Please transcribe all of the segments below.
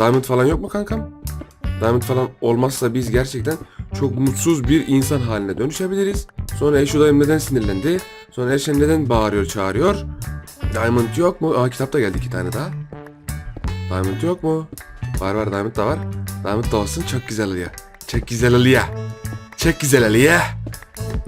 Diamond falan yok mu kankam? Diamond falan olmazsa biz gerçekten çok mutsuz bir insan haline dönüşebiliriz. Sonra Eşo dayım neden sinirlendi? Sonra Erşen neden bağırıyor çağırıyor? Diamond yok mu? Aa kitapta geldi iki tane daha. Diamond yok mu? Var var Diamond da var. Diamond da olsun çok güzel oluyor. Çok güzel oluyor. Çok güzel oluyor.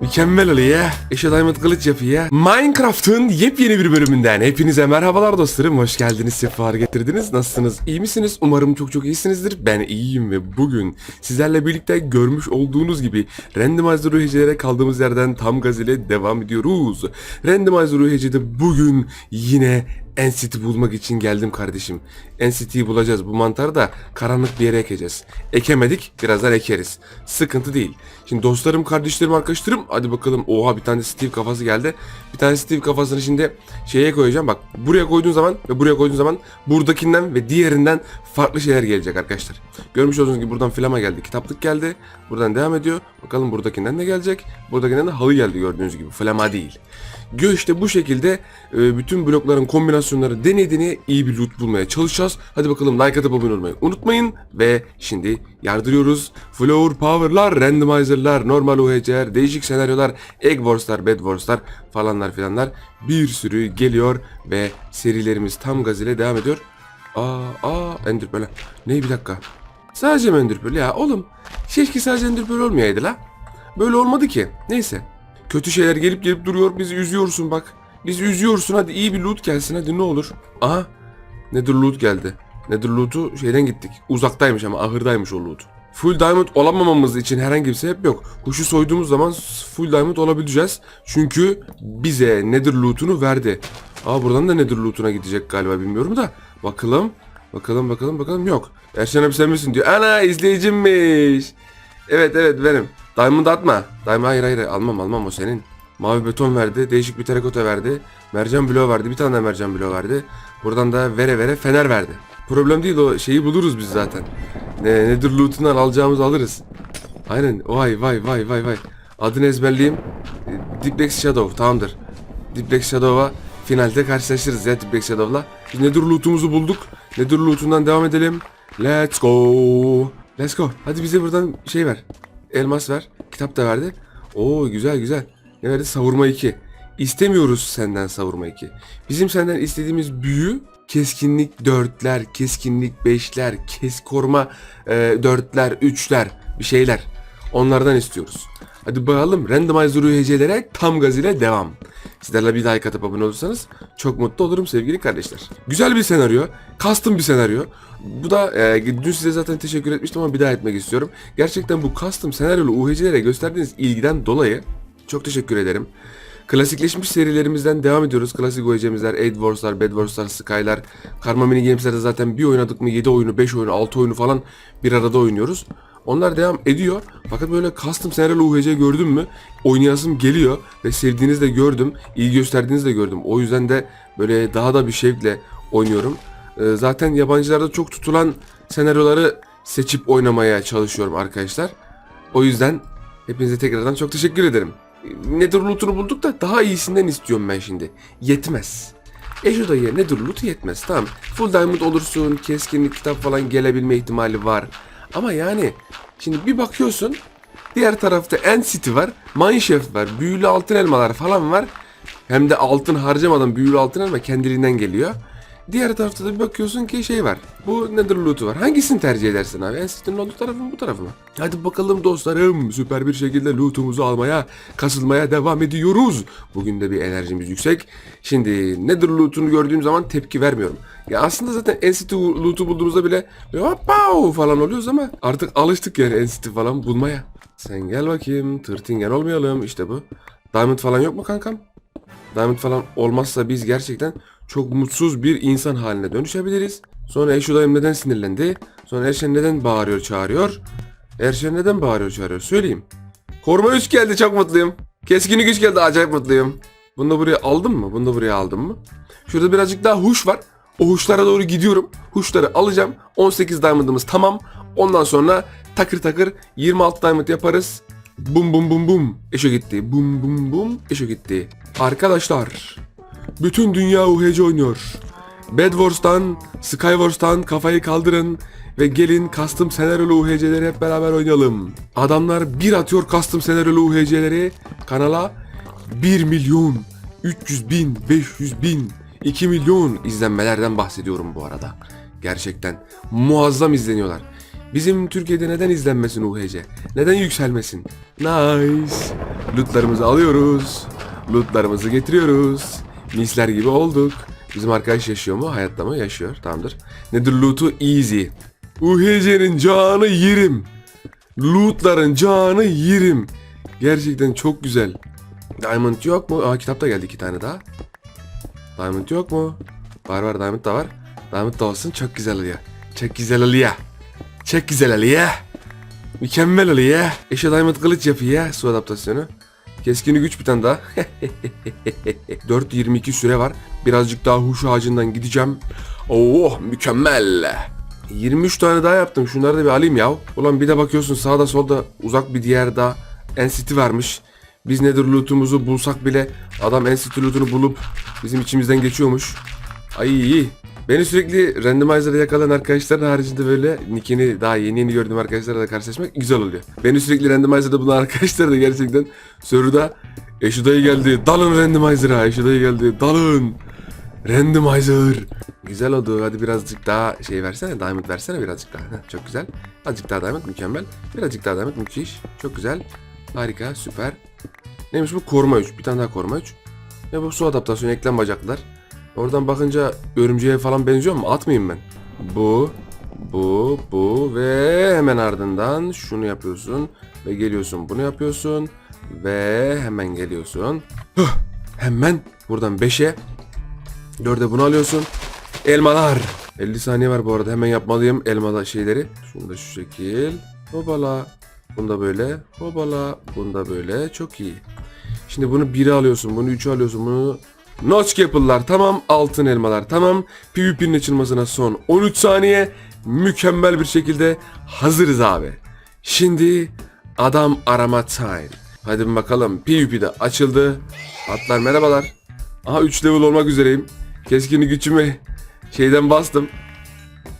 Mükemmel oluyor. Eşe Diamond kılıç yapıyor. Minecraft'ın yepyeni bir bölümünden hepinize merhabalar dostlarım. Hoş geldiniz, sefalar getirdiniz. Nasılsınız? İyi misiniz? Umarım çok çok iyisinizdir. Ben iyiyim ve bugün sizlerle birlikte görmüş olduğunuz gibi Randomizer UHC'lere kaldığımız yerden tam gaz ile devam ediyoruz. Randomizer UHC'de bugün yine NCT bulmak için geldim kardeşim. NCT'yi bulacağız. Bu mantarı da karanlık bir yere ekeceğiz. Ekemedik, birazdan ekeriz. Sıkıntı değil. Şimdi dostlarım, kardeşlerim, arkadaşlarım hadi bakalım. Oha bir tane Steve kafası geldi. Bir tane Steve kafasını şimdi şeye koyacağım. Bak buraya koyduğun zaman ve buraya koyduğun zaman buradakinden ve diğerinden farklı şeyler gelecek arkadaşlar. Görmüş olduğunuz gibi buradan flama geldi. Kitaplık geldi. Buradan devam ediyor. Bakalım buradakinden ne gelecek? Buradakinden de halı geldi gördüğünüz gibi. Flama değil. Gö işte bu şekilde e, bütün blokların kombinasyonları deneye iyi bir loot bulmaya çalışacağız. Hadi bakalım like atıp abone olmayı unutmayın. Ve şimdi yardırıyoruz. Floor Power'lar, Randomizer'lar, normal UHC'ler, değişik senaryolar, Egg Wars'lar, Bed Wars'lar falanlar filanlar bir sürü geliyor ve serilerimiz tam gaz ile devam ediyor. Aa, aa Ender Pearl. Ne bir dakika. Sadece mi Ender Pearl ya oğlum? Keşke sadece Ender Pearl olmayaydı la. Böyle olmadı ki. Neyse. Kötü şeyler gelip gelip duruyor. Bizi üzüyorsun bak. Bizi üzüyorsun. Hadi iyi bir loot gelsin. Hadi ne olur. Aha. Nether loot geldi. Nether loot'u şeyden gittik. Uzaktaymış ama ahırdaymış o loot. Full diamond olamamamız için herhangi bir sebep yok. Kuşu soyduğumuz zaman full diamond olabileceğiz. Çünkü bize nether loot'unu verdi. Aa buradan da nether loot'una gidecek galiba bilmiyorum da. Bakalım. Bakalım bakalım bakalım yok. Erşen abi sen misin diyor. Ana izleyicimmiş. Evet evet benim. Diamond atma. Diamond hayır hayır almam almam o senin. Mavi beton verdi. Değişik bir terakota verdi. Mercan bloğu verdi. Bir tane de mercan bloğu verdi. Buradan da vere vere fener verdi. Problem değil o şeyi buluruz biz zaten. Ne, nedir loot'undan alacağımızı alırız. Aynen. Vay vay vay vay vay. Adını ezberleyeyim. E, Diplex Shadow tamamdır. Diplex Shadow'a finalde karşılaşırız ya Diplex Shadow'la. Biz Nether loot'umuzu bulduk. Nether loot'undan devam edelim. Let's go. Let's go. Hadi bize buradan şey ver. Elmas ver. Kitap da verdi. Oo güzel güzel. Ne verdi? Savurma 2. İstemiyoruz senden savurma 2. Bizim senden istediğimiz büyü keskinlik 4'ler, keskinlik 5'ler, kes koruma 4'ler, 3'ler bir şeyler. Onlardan istiyoruz. Hadi bakalım randomizer UHC'lere tam gaz ile devam. Sizlerle bir like atıp abone olursanız çok mutlu olurum sevgili kardeşler. Güzel bir senaryo. Custom bir senaryo. Bu da e, dün size zaten teşekkür etmiştim ama bir daha etmek istiyorum. Gerçekten bu custom senaryolu UHC'lere gösterdiğiniz ilgiden dolayı çok teşekkür ederim. Klasikleşmiş serilerimizden devam ediyoruz. Klasik UHC'mizler, Aid Wars'lar, Bed Wars'lar, Sky'lar. Karma Mini Games'lerde zaten bir oynadık mı 7 oyunu, 5 oyunu, 6 oyunu falan bir arada oynuyoruz. Onlar devam ediyor. Fakat böyle custom senaryolu UHC gördüm mü oynayasım geliyor ve sevdiğinizi de gördüm. ilgi gösterdiğinizi de gördüm. O yüzden de böyle daha da bir şevkle oynuyorum. Ee, zaten yabancılarda çok tutulan senaryoları seçip oynamaya çalışıyorum arkadaşlar. O yüzden hepinize tekrardan çok teşekkür ederim. Nether loot'unu bulduk da daha iyisinden istiyorum ben şimdi. Yetmez. Ejo dayıya Nether loot yetmez. Tamam. Full diamond olursun. Keskinlik kitap falan gelebilme ihtimali var. Ama yani şimdi bir bakıyorsun diğer tarafta N-City var. Mineshaft var. Büyülü altın elmalar falan var. Hem de altın harcamadan büyülü altın elma kendiliğinden geliyor. Diğer tarafta da bir bakıyorsun ki şey var. Bu Nether loot'u var. Hangisini tercih edersin abi? N-City'nin olduğu tarafı mı bu tarafı mı? Hadi bakalım dostlarım. Süper bir şekilde loot'umuzu almaya, kasılmaya devam ediyoruz. Bugün de bir enerjimiz yüksek. Şimdi Nether loot'unu gördüğüm zaman tepki vermiyorum. Ya aslında zaten N-City loot'u bulduğumuzda bile hoppa falan oluyoruz ama artık alıştık yani N-City falan bulmaya. Sen gel bakayım. Tırtingen olmayalım. İşte bu. Diamond falan yok mu kankam? Diamond falan olmazsa biz gerçekten çok mutsuz bir insan haline dönüşebiliriz. Sonra Eşo dayım neden sinirlendi? Sonra Erşen neden bağırıyor çağırıyor? Erşen neden bağırıyor çağırıyor? Söyleyeyim. Koruma 3 geldi çok mutluyum. Keskinlik güç geldi acayip mutluyum. Bunu da buraya aldım mı? Bunu da buraya aldım mı? Şurada birazcık daha huş var. O huşlara doğru gidiyorum. Huşları alacağım. 18 diamond'ımız tamam. Ondan sonra takır takır 26 diamond yaparız. Bum bum bum bum. Eşo gitti. Bum bum bum. Eşo gitti. Arkadaşlar. Bütün dünya UHC oynuyor. Bedwars'tan, Skywars'tan kafayı kaldırın ve gelin custom senaryolu UHC'leri hep beraber oynayalım. Adamlar bir atıyor custom senaryolu UHC'leri kanala 1 milyon 300 bin 500 bin 2 milyon izlenmelerden bahsediyorum bu arada. Gerçekten muazzam izleniyorlar. Bizim Türkiye'de neden izlenmesin UHC? Neden yükselmesin? Nice. Lootlarımızı alıyoruz. Lootlarımızı getiriyoruz. Misler gibi olduk. Bizim arkadaş yaşıyor mu? Hayatta mı? Yaşıyor. Tamamdır. Nedir loot'u? Easy. UHC'nin canı yerim. Loot'ların canı yerim. Gerçekten çok güzel. Diamond yok mu? Aa kitapta geldi iki tane daha. Diamond yok mu? Var var Diamond da var. Diamond da olsun çok güzel oluyor. Çok güzel oluyor. Çok güzel oluyor. Mükemmel oluyor. Eşe Diamond kılıç yapıyor su adaptasyonu. Keskini güç bir tane daha. 4.22 süre var. Birazcık daha huş ağacından gideceğim. Oh mükemmel. 23 tane daha yaptım. Şunları da bir alayım ya. Ulan bir de bakıyorsun sağda solda uzak bir diğer daha NCT varmış. Biz nedir loot'umuzu bulsak bile adam NCT loot'unu bulup bizim içimizden geçiyormuş. Ay iyi. Beni sürekli randomizer'da yakalan arkadaşların haricinde böyle nickini daha yeni yeni gördüğüm arkadaşlarla da karşılaşmak güzel oluyor. Beni sürekli randomizer'da bulan arkadaşlar da gerçekten soruda Eşu dayı geldi dalın randomizer'a Eşu dayı geldi dalın randomizer. Güzel oldu hadi birazcık daha şey versene diamond versene birazcık daha. Heh, çok güzel. Azıcık daha diamond mükemmel. Birazcık daha diamond müthiş. Çok güzel. Harika süper. Neymiş bu koruma 3 bir tane daha koruma 3. Ne bu su adaptasyonu eklem bacaklar. Oradan bakınca örümceğe falan benziyor mu? Atmayayım ben. Bu, bu, bu ve hemen ardından şunu yapıyorsun ve geliyorsun bunu yapıyorsun ve hemen geliyorsun. Hıh, hemen buradan 5'e 4'e bunu alıyorsun. Elmalar. 50 saniye var bu arada hemen yapmalıyım elmalı şeyleri. Şunu da şu şekil. Hopala. Bunda böyle. Hopala. Bunda böyle. Çok iyi. Şimdi bunu 1'e alıyorsun. Bunu 3'e alıyorsun. Bunu Notch Apple'lar tamam. Altın elmalar tamam. PvP'nin açılmasına son 13 saniye. Mükemmel bir şekilde hazırız abi. Şimdi adam arama time. Hadi bakalım. PvP'de açıldı. Atlar merhabalar. Aha 3 level olmak üzereyim. Keskinlik gücümü şeyden bastım.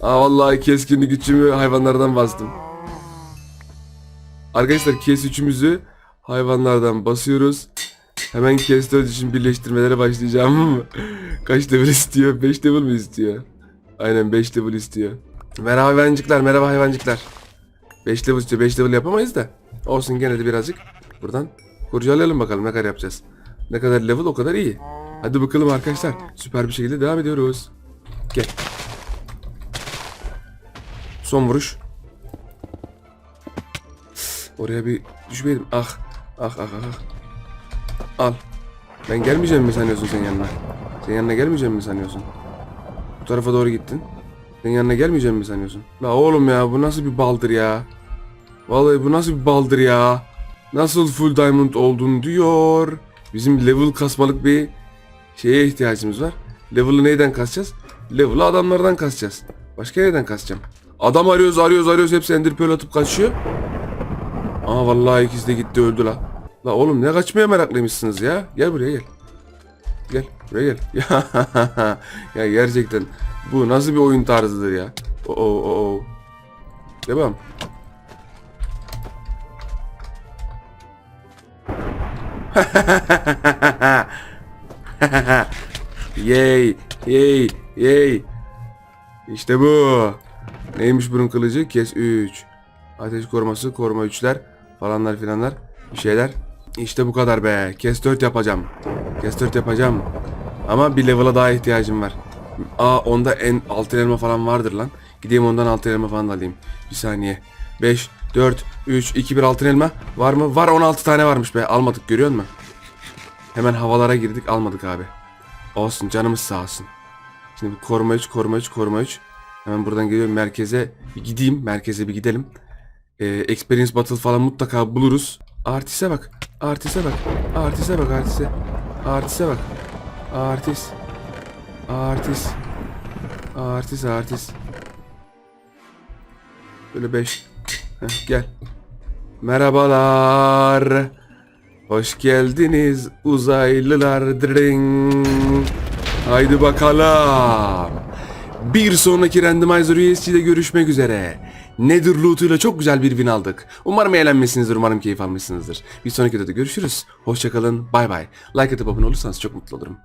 Aa vallahi keskinlik gücümü hayvanlardan bastım. Arkadaşlar kes üçümüzü hayvanlardan basıyoruz. Hemen kes dört için birleştirmelere başlayacağım. Kaç level istiyor? 5 level mi istiyor? Aynen 5 level istiyor. Merhaba hayvancıklar, merhaba hayvancıklar. 5 level istiyor. 5 level yapamayız da. Olsun gene de birazcık buradan kurcalayalım bakalım ne kadar yapacağız. Ne kadar level o kadar iyi. Hadi bakalım arkadaşlar. Süper bir şekilde devam ediyoruz. Gel. Son vuruş. Oraya bir düşmeyelim. Ah. Ah ah ah. Al. Ben gelmeyeceğim mi sanıyorsun sen yanına? Sen yanına gelmeyeceğim mi sanıyorsun? Bu tarafa doğru gittin. Sen yanına gelmeyeceğim mi sanıyorsun? La oğlum ya bu nasıl bir baldır ya? Vallahi bu nasıl bir baldır ya? Nasıl full diamond oldun diyor. Bizim level kasmalık bir şeye ihtiyacımız var. Level'ı neyden kasacağız? Level'ı adamlardan kasacağız. Başka nereden kasacağım? Adam arıyoruz arıyoruz arıyoruz hepsi ender atıp kaçıyor. Aa vallahi ikisi de gitti öldü la. La oğlum ne kaçmaya meraklıymışsınız ya? Gel buraya gel. Gel buraya gel. Ya, gerçekten bu nasıl bir oyun tarzıdır ya? Oo oo oo. Devam. yay, yay, yay. İşte bu. Neymiş bunun kılıcı? Kes 3. Ateş koruması, koruma 3'ler falanlar filanlar bir şeyler. İşte bu kadar be. Kes 4 yapacağım. Kes 4 yapacağım. Ama bir level'a daha ihtiyacım var. Aa onda en altın elma falan vardır lan. Gideyim ondan altın elma falan alayım. Bir saniye. 5, 4, 3, 2, 1 altın elma. Var mı? Var 16 tane varmış be. Almadık görüyor musun? Hemen havalara girdik almadık abi. Olsun canımız sağ olsun. Şimdi bir koruma 3, koruma 3, koruma 3. Hemen buradan geliyorum merkeze bir gideyim. Merkeze bir gidelim. Ee, experience battle falan mutlaka buluruz. Artiste bak. Artiste bak. Artiste bak artiste. Artiste bak. Artist. Artist. Artist artist. Böyle 5. Gel. Merhabalar. Hoş geldiniz uzaylılar. Dring. Haydi bakalım. Bir sonraki Randomizer USG'de görüşmek üzere. Nether loot'uyla çok güzel bir win aldık. Umarım eğlenmişsinizdir, umarım keyif almışsınızdır. Bir sonraki videoda görüşürüz. Hoşçakalın, bay bay. Like atıp abone olursanız çok mutlu olurum.